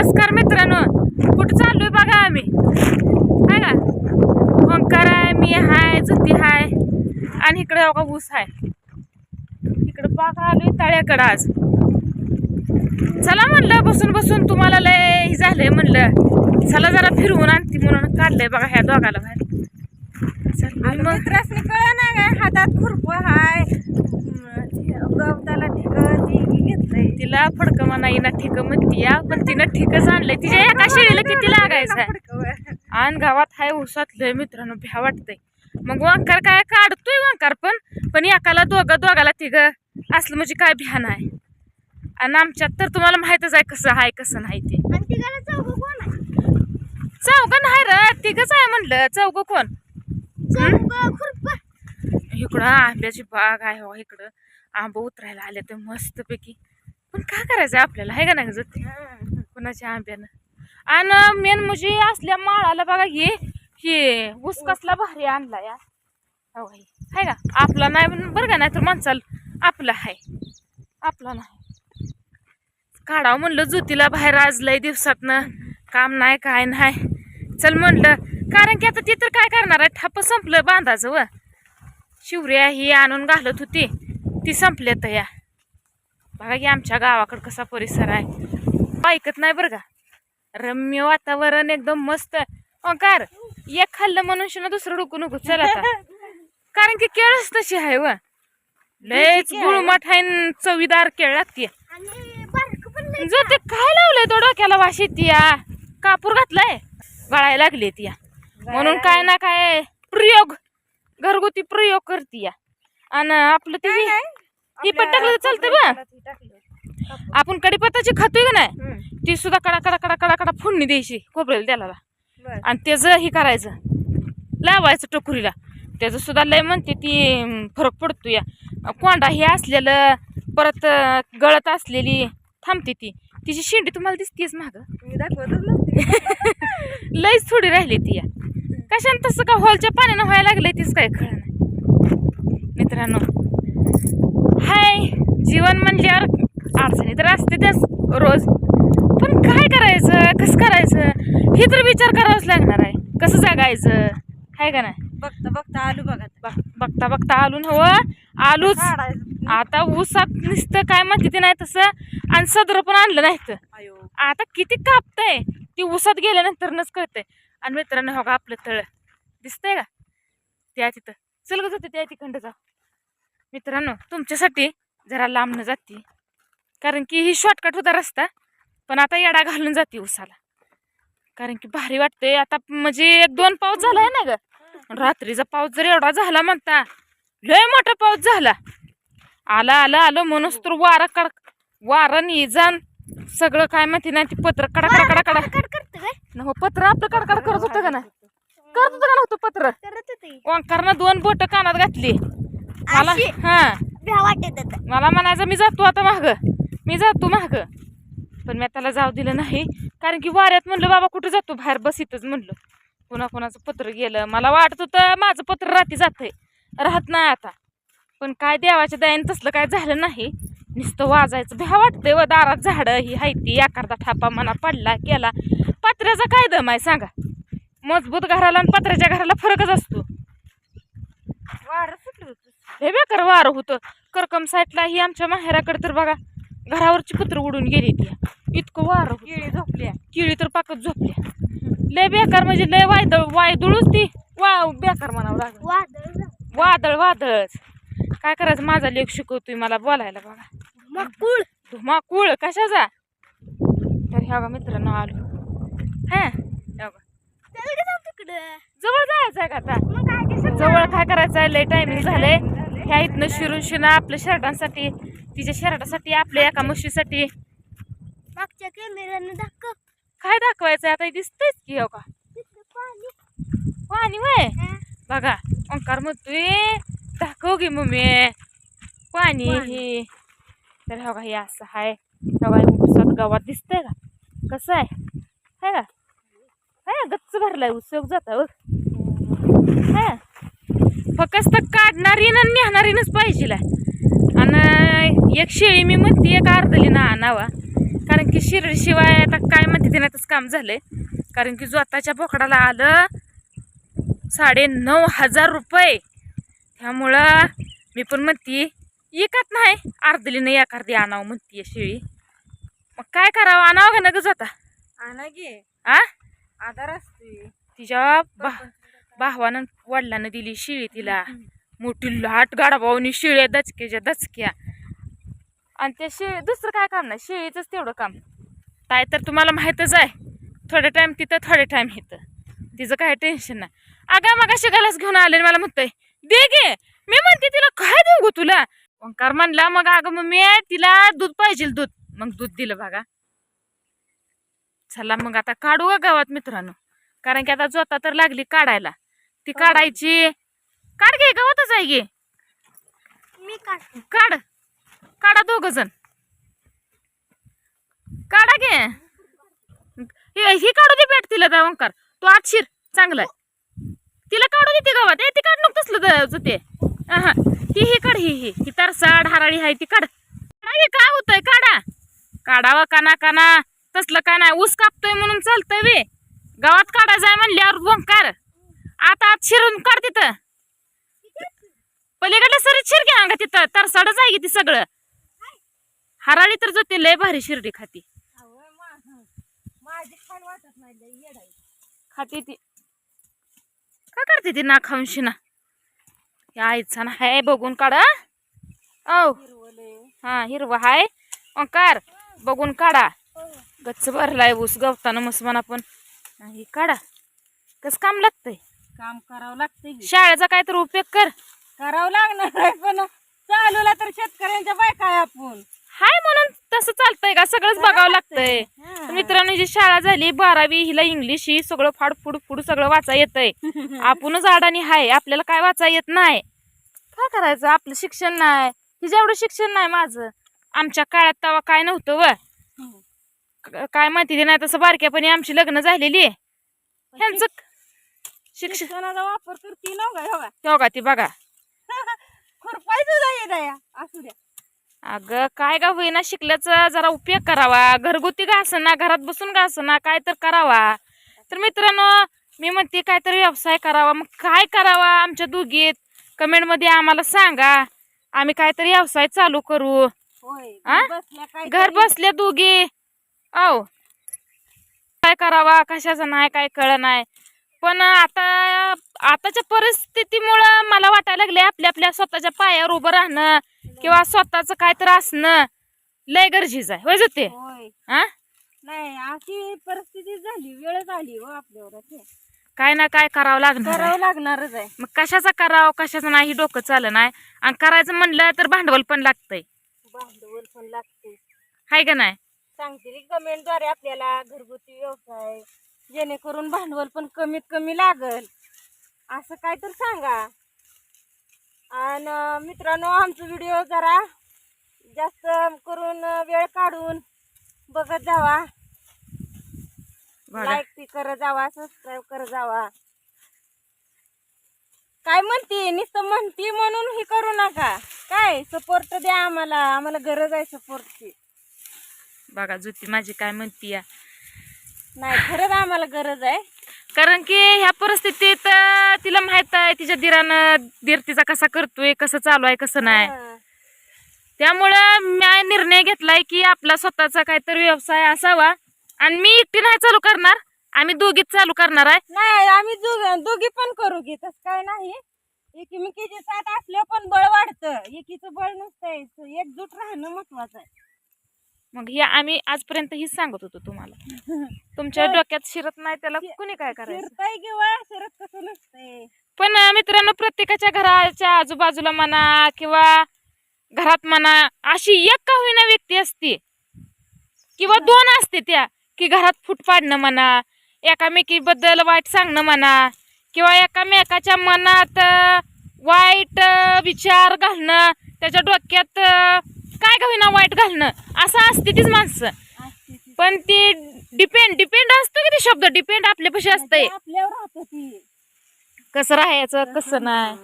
नमस्कार मित्रांनो. कुठं चाललोय बघा आम्ही? हाय का? ओंकार आहे मी हाय जुती हाय आणि इकडे बघा ऊस आहे इकडं बाग आलोय तळ्याकडं आज. चला म्हणलं बसून बसून तुम्हाला लय झालंय म्हणलं. चला जरा फिरवून आणते म्हणून काढलंय बघा ह्या दोघाला बाहेर. मग मित्रासनी कळ ना काय हातात खुरप हाय. गवताला घेतलंय तिला फडकं म्हणा येईना ठिक म्हणती या पण तिनं ठिकच आणलंय. तिच्या एका शेळीला किती लागायचं आहे आणि गावात हाय ऊसात लय मित्रांनो भ्या वाटतंय. मग वांकार काय काढतोय वांकार पण पण एकाला दोघं दोघाला तिघ असलं म्हणजे काय भ्या नाही. आणि आमच्यात तर तुम्हाला माहितच आहे कसं आहे कसं नाही ते. चौघ कोण आहे? चौघ नाही र तिघच आहे म्हणलं. चौघ कोण? इकडं आंब्याची बाग आहे हो इकडं. आंब उतरायला आले तर मस्तपैकी. पण काय करायचं आपल्याला? आहे का नाही जुती कुणाच्या आंब्यानं? आणि मेन म्हणजे असल्या माळाला बघा हे हे ऊस कसला भारी आणला या हो आहे का? आपला नाही बरं का? नाही तर माणसाला आपला आहे. आपला नाही. काढावं म्हणलं ज्योतीला बाहेर आजलंय दिवसातनं काम नाही काय नाही. चल म्हणलं कारण की आता ती तर काय करणार आहे? ठप्प संपलं बांधाचं व. शिवऱ्या ही आणून घालत होती. ती संपले तर या. बघा की आमच्या गावाकडं कसा परिसर आहे. ऐकत नाही बरं का? रम्य वातावरण एकदम मस्त. ओंकार एक खाल्लं मनुष्य ना दुसरं डुकू नको. चल आता. कारण की केळच तशी आहे व. लयच गुळमट आहे चवीदार केळ लागते जर ते काय लावलंय तो डोक्याला वाशी या कापूर घातलाय. गळायला लागले ती या म्हणून काय ना काय प्रयोग घरगुती प्रयोग करते या आणि आपलं ते हे- ही पण टाकलं तर चालतं बा आपण कडीपत्ताची खातोय का नाही? ती सुद्धा कडा कडा कडा कडा कडा फोडणी द्यायची खोबरेल त्याला. आणि त्याचं हे करायचं लावायचं टोकरीला त्याचं सुद्धा लय म्हणते ती फरक पडतो या. कोंडा हे असलेलं परत गळत असलेली थांबते ती. तिची शेंडी तुम्हाला दिसतेच माग. लईच थोडी राहिली ती या. कशाने तसं का हॉलच्या पाण्यानं व्हायला लागलंय तीच काय नाही मित्रांनो. हाय जीवन म्हणल्यावर अडचणी तर असते त्याच रोज. पण काय करायचं? कसं करायचं? हे तर विचार करावाच लागणार आहे. कसं जगायचं? आहे का नाही? बघता बघता आलू बघा बघ- बघता बघता आलू हवं आलूच. आता ऊसात नुसतं काय म्हणते ते नाही तसं. आणि सदर पण आणलं नाही तर अयो. आता किती कापतंय. ती ऊसात गेल्यानंतरच कळतंय. आणि मित्रांनो हो का आपलं तळ. दिसतंय का? त्या तिथं. चल गं त्या तिखंड जा मित्रांनो तुमच्यासाठी जरा लांबनं जाते. कारण की ही शॉर्टकट होता रस्ता पण आता येडा घालून जाते ऊसाला. कारण की भारी वाटतंय. आता म्हणजे एक दोन पाऊस झालाय ना ग. रात्रीचा पाऊस जर एवढा झाला म्हणता लय मोठा पाऊस झाला. आला आला आलं म्हणूनच तर वारा कड वारा निजान सगळं काय माहिती नाही ते पत्र कडा कडा कडा कडा हो पत्र आपलं कडकड करत होतं का नाही? करत होतं. का नव्हतं पत्र? ओंकारनं दोन बोट कानात घातली. मला अशी? हा. भ्या वाटत होतं मला म्हणायचं मी जातो आता माग. मी जातो माग. पण मी त्याला जाऊ दिलं नाही. कारण की वाऱ्यात म्हणलं बाबा कुठं जातो? बाहेर बस इथंच म्हणलं. पुन्हा कोणाचं पत्र गेलं. मला वाटत होतं माझं पत्र रात्री जातंय. राहत नाही आता. पण काय देवाच्या दयाने तसलं काय झालं नाही. नुसतं वाजायचं. भ्या वाटतंय व दारात झाडं ही हायती एखादा थापा मना पडला केला. पत्र्याचा काय दम आहे सांगा? मजबूत घराला आणि पत्र्याच्या घराला फरकच असतो. होतं हे बेकार वारं होतं. करकम साईडला ही आमच्या माहेराकडे तर बघा घरावरची पत्र उडून गेली ती. इतकं वारं. केळी झोपल्या. किळी तर पाकच झोपल्या. लय बेकार म्हणजे लय वायदळ वायदुळच ती. वा बेकार म्हणावं लागलं. वादळ वादळ वादळच. काय करायचं? माझा लेख शिकवतोय मला बोलायला बघा. मकुळ धुमाकूळ? कशाचा? तर ह्या बघा मित्रांनो आलो. हा? जवळ जायचं आहे का आता? मग काय ते जवळ काय करायचं आहे? लय टायमिंग झालंय. ह्या इथनं शिरून शिना आपल्या शर्टांसाठी तिच्या शर्टासाठी आपल्या एका म्हशीसाठी. मागच्या कॅमेऱ्यानं दाखव. काय दाखवायचं आता हे दिसतंयच की हो का? पाणी. पाणी वय. बघा ओंकार म्हणतोय दाखव की मम्मी. पाणी. हे. तर हो का हे असं आहे हो का गावात दिसतंय का? कसं आहे? है का? है गच्च भरलाय उसयोग जाता बघ. है फक्त काढणारी ना नेहणारीनच पाहिजे आणि एक शेळी मी म्हणते एक अर्धली ना आणावा. कारण की शिर्डीशिवाय आता काय म्हणते देण्यातच काम झालंय. कारण की स्वतःच्या बोकडाला आलं साडे नऊ हजार रुपये. त्यामुळं मी पण म्हणते एकत नाही अर्धली नाही एक अर्धी आणावं म्हणतीये शेळी. मग काय करावं? आणावं का नगच आता आणा गे आ? आधार असते. तिच्या बा भावानं वडिलानं दिली शिळी तिला. मोठी लाट गाडाभाऊनी शिळ्या दचक्याच्या दचक्या. आणि त्या शिळी दुसरं काय काम नाही शिळीचंच तेवढं काम. काय तर तुम्हाला माहीतच आहे थोडे टाइम तिथं थोडे टाइम इथं. तिचं काय टेन्शन नाही. अगं मग अशी गलास घेऊन आले मला म्हणतोय दे गे मी म्हणते तिला काय देऊ गो तुला? ओंकार म्हणला मग अगं मग मी तिला दूध पाहिजे दूध. मग दूध दिलं बघा. चला मग आता काढू का गावात मित्रांनो. कारण की आता जोता तर लागली काढायला. ती काढायची. काढ घे गावातच आहे गे. मी काढ काढ. काढा दोघ जण. काढा घे हे काढू दे भेट तिला त्या ओंकार. तू आत शिर चांगलं आहे. तिला काढू दे ती गावात. ती काढ नको तसलं द- ते. हा काढ ही ही. ही तरसाड हराळी आहे ती काढ. काढा काय होतंय? काढा. काढावा काना काना. तसलं काय नाही ऊस कापतोय म्हणून चालतंय वे गावात काढायचं आहे म्हणल्यावर ओंकार. आता शिरून काढ तिथं. पलीकडलं सरीत शिर घ्या का तिथं. तरसाडच आहे की ती सगळं. हराळी तर जाते लय भारी शिर्डी खाती. खाते ती. काय करते ती ना खाऊनशी ना? या ना हाय बघून काढा औ. हा हिरवा हाय. ओंकार बघून काढा. गच्च भरलाय ऊस गवताना मस्त आपण पण काढा. कस काम लागतंय? काम करावं लागतंय की. शाळेचा काय तर उपयोग कर. करावं लागणार आहे पण चालूला तर शेतकऱ्यांच्या बायका आहे आपण? हाय म्हणून तसं चालतंय का? सगळंच बघावं लागतंय. हा. तर मित्रांनो जी शाळा झाली बारावी हिला इंग्लिश ही सगळं फाड फुड फुड सगळं वाचा येतंय. आपणच अडाणी हाय आपल्याला काय वाचा येत नाही. काय करायचं? आपलं शिक्षण नाही. हिचं एवढं शिक्षण नाही माझं आमच्या काळात तेव्हा काय नव्हतं व. क- काय माहिती ते नाही तसं बारक्यापणी आमची लग्न झालेली आहे. ह्यांचं शिक्षणाचा वापर करते ना गा हो तेव्हा ती बघा. खुरपाय सुद्धा येत आहे असू द्या. अगं काय का होईना शिकल्याचा जरा उपयोग करावा. घरगुती का ना घरात बसून का ना काय तर करावा. तर मित्रांनो मी म्हणते काहीतरी व्यवसाय करावा. मग काय करावा आमच्या दोघीत कमेंटमध्ये आम्हाला सांगा. आम्ही काहीतरी व्यवसाय चालू करू. होय आ? बसल्या काय घर बसल्या दोघी. औ. काय करावा? कशाचं नाही काय कळ नाही. पण आता आताच्या परिस्थितीमुळं मला वाटायला लागले आपल्या आपल्या स्वतःच्या पायावर उभं राहणं किंवा स्वतःचं काय तर असणं लय गरजेचं आहे. होय ते होय. हा नाही अशी परिस्थिती झाली वेळ झाली हो आपल्यावर. काय ना काय करावं लागणार. करावं लागणारच आहे. मग कशाचं करावं कशाचं नाही डोकं चालं नाही. आणि करायचं म्हणलं तर भांडवल पण लागतंय. भांडवल पण लागते हाय का नाही? सांगतील कमेंटद्वारे आपल्याला घरगुती व्यवसाय जेणेकरून भांडवल पण कमीत कमी लागल. असं काय तर सांगा आणि मित्रांनो आमचा व्हिडिओ जरा जास्त करून वेळ काढून बघत जावा. लाईक ती करत जावा सबस्क्राईब करत जावा. काय म्हणते? नुसतं म्हणती म्हणून हे करू नका. काय? सपोर्ट द्या आम्हाला. आम्हाला गरज आहे सपोर्टची बघा जुती माझी काय म्हणती या नाही खरंच आम्हाला गरज आहे. कारण की ह्या परिस्थितीत अं, तिला माहीत आहे तिच्या दिरानं दीर तिचा कसा करतोय कसं चालू आहे कसं नाही. हा. त्यामुळं मी निर्णय घेतलाय की आपला स्वतःचा काहीतरी व्यवसाय असावा. आणि मी एकटी नाही चालू करणार आम्ही दोघीच चालू करणार आहे. नाही आम्ही दोघ- दोघी पण करू की तसं काय नाही. एकमेकीचे साथ असलं पण बळ वाढतं. एकीचं बळ नसतंय एकजूट राहणं महत्वाचं आहे. मग हे आम्ही आजपर्यंत हीच सांगत होतो तुम्हाला. तुमच्या डोक्यात शिरत नाही त्याला कुणी काय करायचं? किंवा शरत कसं नसतंय? पण मित्रांनो प्रत्येकाच्या घराच्या आजूबाजूला म्हणा किंवा घरात म्हणा अशी एक का होईना व्यक्ती असते. किंवा दोन असते त्या की घरात फूट पाडणं म्हणा एकामेकीबद्दल वाईट सांगणं म्हणा किंवा एकामेकाच्या मनात वाईट विचार घालणं त्याच्या डोक्यात काय का होईना वाईट घालणं? असं असते तीच माणसं. असते. पण ती डिपेंड डिपेंड असतो की ते शब्द? डिपेंड आपल्यापाशी असतंय ते आपल्यावर राहतं ती. कसं राहायचं कसं नाही.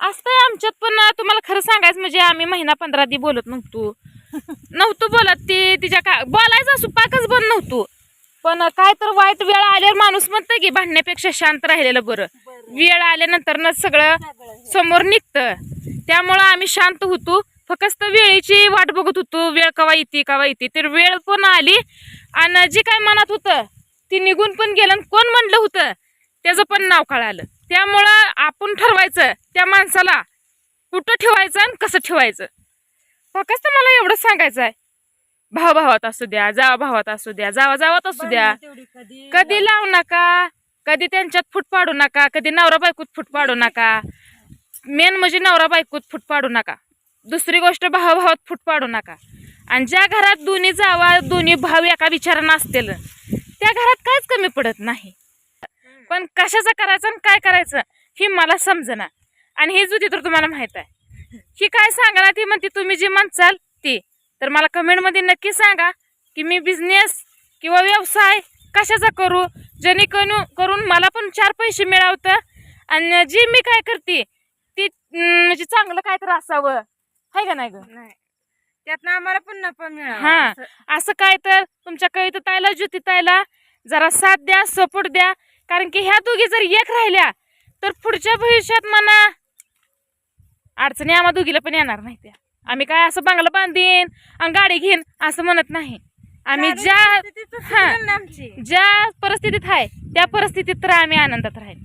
असतंय आमच्यात पण तुम्हाला खरं सांगायचं म्हणजे आम्ही महिना पंधरा दी बोलत नव्हतो. नव्हतं बोलत ती तिच्या का बोलायचं असू पाकच बंद नव्हतो. पण काय तर वाईट वेळ आल्यावर माणूस म्हणतं की भांडण्यापेक्षा शांत राहिलेलं बरं. वेळ आल्यानंतरच सगळं समोर निघतं. त्यामुळं आम्ही शांत होतो. फक्त वेळेची वाट बघत होतो. वेळ कवा येते कवा येते. तर वेळ पण आली आणि जे काय मनात होतं ती निघून पण गेलं आणि कोण म्हणलं होतं त्याचं पण नाव कळालं. त्यामुळं आपण ठरवायचं त्या माणसाला कुठं ठेवायचं आणि कसं ठेवायचं. फक्त मला एवढं सांगायचं आहे. भाव भावात असू द्या जावा भावात असू द्या जावा जावात असू द्या. कधी लावू नका कधी त्यांच्यात फूट पाडू नका कधी नवरा बायकोत फूट पाडू नका. मेन म्हणजे नवरा बायकोत फूट पाडू नका. दुसरी गोष्ट भावाभावात फूट पाडू नका. आणि ज्या घरात दोन्ही जावा दोन्ही भाव एका विचारानं असतील त्या घरात काहीच कमी पडत नाही. पण कशाचं करायचं आणि काय करायचं हे मला समजना. आणि हे जुती तर तुम्हाला माहीत आहे. ही काय सांगा ना ती म्हणते तुम्ही जी म्हणचाल ती. तर मला कमेंटमध्ये नक्की सांगा की मी बिझनेस किंवा व्यवसाय कशाचा करू? जेणेकरून करून मला पण चार पैसे मिळावतं. आणि जी मी काय करते ती म्हणजे चांगलं काय तर असावं. आहे का नाही ग? नाही. त्यातनं आम्हाला पण नफा हा. असं. असं काय तर? तुमच्या कविता ताईला ज्योती ताईला जरा साथ द्या सपोर्ट द्या. कारण की ह्या दोघी जर एक राहिल्या तर पुढच्या भविष्यात म्हणा अडचणी आम्हा दोघीला पण येणार नाही त्या. आम्ही काय असं बंगला बांधीन आणि गाडी घेईन असं म्हणत नाही. आम्ही ज्या हा. आमची. ज्या परिस्थितीत आहे त्या परिस्थितीत तर आम्ही आनंदात राहील